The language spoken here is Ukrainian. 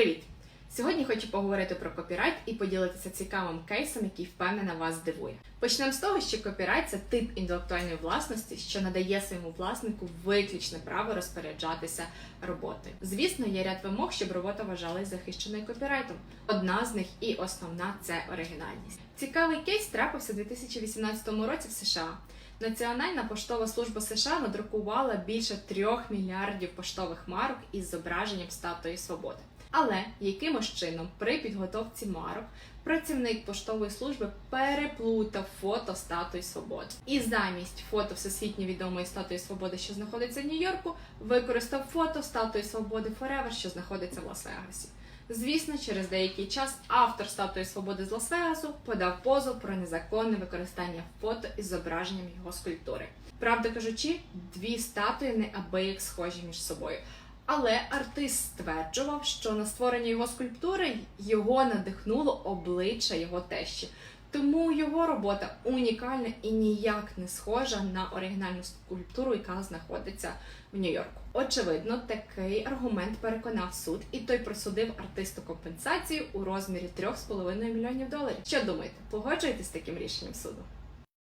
Привіт! Сьогодні хочу поговорити про копірайт і поділитися цікавим кейсом, який впевнена вас здивує. Почнемо з того, що копірайт це тип інтелектуальної власності, що надає своєму власнику виключне право розпоряджатися роботою. Звісно, є ряд вимог, щоб робота вважалась захищеною копірайтом. Одна з них і основна це оригінальність. Цікавий кейс трапився у 2018 році в США. Національна поштова служба США надрукувала більше трьох мільярдів поштових марок із зображенням статуї свободи. Але якимось чином при підготовці марок працівник поштової служби переплутав фото статуї свободи. І замість фото всесвітньо відомої статуї свободи, що знаходиться в Нью-Йорку, використав фото статуї свободи Форевер, що знаходиться в Лас-Вегасі. Звісно, через деякий час автор статуї свободи з Лас-Вегасу подав позов про незаконне використання фото із зображенням його скульптури. Правда кажучи, дві статуї неабияк схожі між собою. Але артист стверджував, що на створення його скульптури його надихнуло обличчя його тещі. Тому його робота унікальна і ніяк не схожа на оригінальну скульптуру, яка знаходиться в Нью-Йорку. Очевидно, такий аргумент переконав суд, і той присудив артисту компенсацію у розмірі 3,5 мільйонів доларів. Що думаєте, погоджуєтесь з таким рішенням суду?